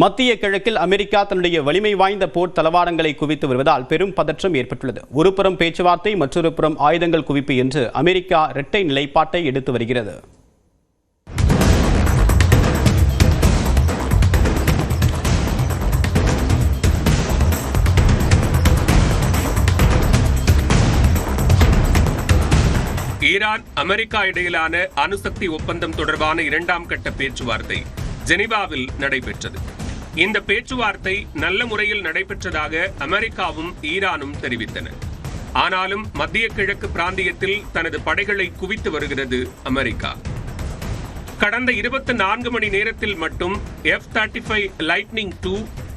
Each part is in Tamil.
மத்திய கிழக்கில் அமெரிக்கா தன்னுடைய வலிமை வாய்ந்த போர் தளவாடங்களை குவித்து வருவதால் பெரும் பதற்றம் ஏற்பட்டுள்ளது. ஒருபுறம் பேச்சுவார்த்தை மற்றொரு புறம் ஆயுதங்கள் குவிப்பு என்று அமெரிக்கா இரட்டை நிலைப்பாட்டை எடுத்து வருகிறது. ஈரான் அமெரிக்கா இடையிலான அணுசக்தி ஒப்பந்தம் தொடர்பான இரண்டாம் கட்ட பேச்சுவார்த்தை ஜெனிவாவில் நடைபெற்றது. இந்த பேச்சுவார்த்தை நல்ல முறையில் நடைபெற்றதாக அமெரிக்காவும் ஈரானும் தெரிவித்தன. ஆனாலும் மத்திய கிழக்கு பிராந்தியத்தில் தனது படைகளை குவித்து வருகிறது அமெரிக்கா. கடந்த இருபத்தி நான்கு மணி நேரத்தில் மட்டும் F thirty five lightning two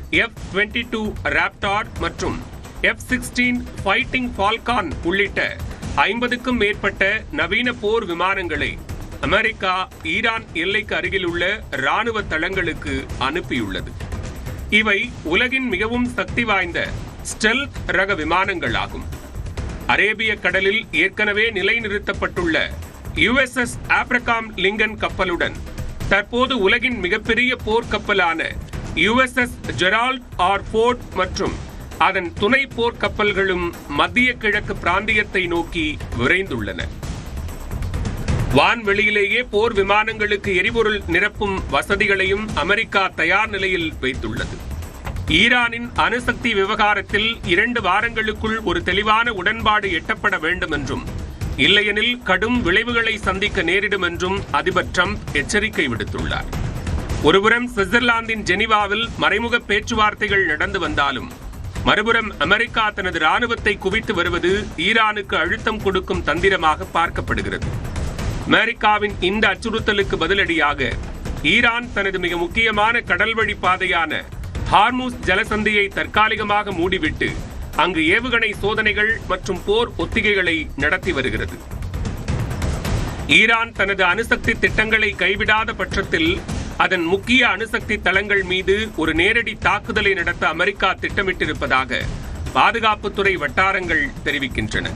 F twenty two raptor மற்றும் எஃப் சிக்ஸ்டீன் ஃபைட்டிங் ஃபால்கான் உள்ளிட்ட ஐம்பதுக்கும் மேற்பட்ட நவீன போர் விமானங்களை அமெரிக்கா ஈரான் எல்லைக்கு அருகிலுள்ள ராணுவ தளங்களுக்கு அனுப்பியுள்ளது. இவை உலகின் மிகவும் சக்தி வாய்ந்த ஸ்டெல்த் ரக விமானங்களாகும். அரேபிய கடலில் ஏற்கனவே நிலைநிறுத்தப்பட்டுள்ள யுஎஸ்எஸ் ஆப்ரகாம் லிங்கன் கப்பலுடன் தற்போது உலகின் மிகப்பெரிய போர்க்கப்பலான யுஎஸ்எஸ் ஜெரால்ட் ஆர் போர்ட் மற்றும் அதன் துணை போர்க்கப்பல்களும் மத்திய கிழக்கு பிராந்தியத்தை நோக்கி விரைந்துள்ளன. வான்வெளியிலேயே போர் விமானங்களுக்கு எரிபொருள் நிரப்பும் வசதிகளையும் அமெரிக்கா தயார் நிலையில் வைத்துள்ளது. ஈரானின் அணுசக்தி விவகாரத்தில் இரண்டு வாரங்களுக்குள் ஒரு தெளிவான உடன்பாடு எட்டப்பட வேண்டும் என்றும் இல்லையெனில் கடும் விளைவுகளை சந்திக்க நேரிடும் என்றும் அதிபர் டிரம்ப் எச்சரிக்கை விடுத்துள்ளார். ஒருபுறம் சுவிட்சர்லாந்தின் ஜெனிவாவில் மறைமுக பேச்சுவார்த்தைகள் நடந்து வந்தாலும் மறுபுறம் அமெரிக்கா தனது ராணுவத்தை குவித்து வருவது ஈரானுக்கு அழுத்தம் கொடுக்கும் தந்திரமாக பார்க்கப்படுகிறது. அமெரிக்காவின் இந்த அச்சுறுத்தலுக்கு பதிலடியாக ஈரான் தனது மிக முக்கியமான கடல்வழி பாதையான ஹார்மூஸ் ஜலசந்தியை தற்காலிகமாக மூடிவிட்டு அங்கு ஏவுகணை சோதனைகள் மற்றும் போர் ஒத்திகைகளை நடத்தி வருகிறது. ஈரான் தனது அணுசக்தி திட்டங்களை கைவிடாத பட்சத்தில் அதன் முக்கிய அணுசக்தி தளங்கள் மீது ஒரு நேரடி தாக்குதலை நடத்த அமெரிக்கா திட்டமிட்டிருப்பதாக பாதுகாப்புத்துறை வட்டாரங்கள் தெரிவிக்கின்றன.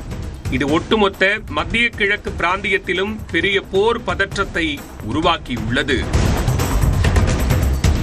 இது ஒட்டுமொத்த மத்திய கிழக்கு பிராந்தியத்திலும் பெரிய போர் பதற்றத்தை உருவாக்கியுள்ளது.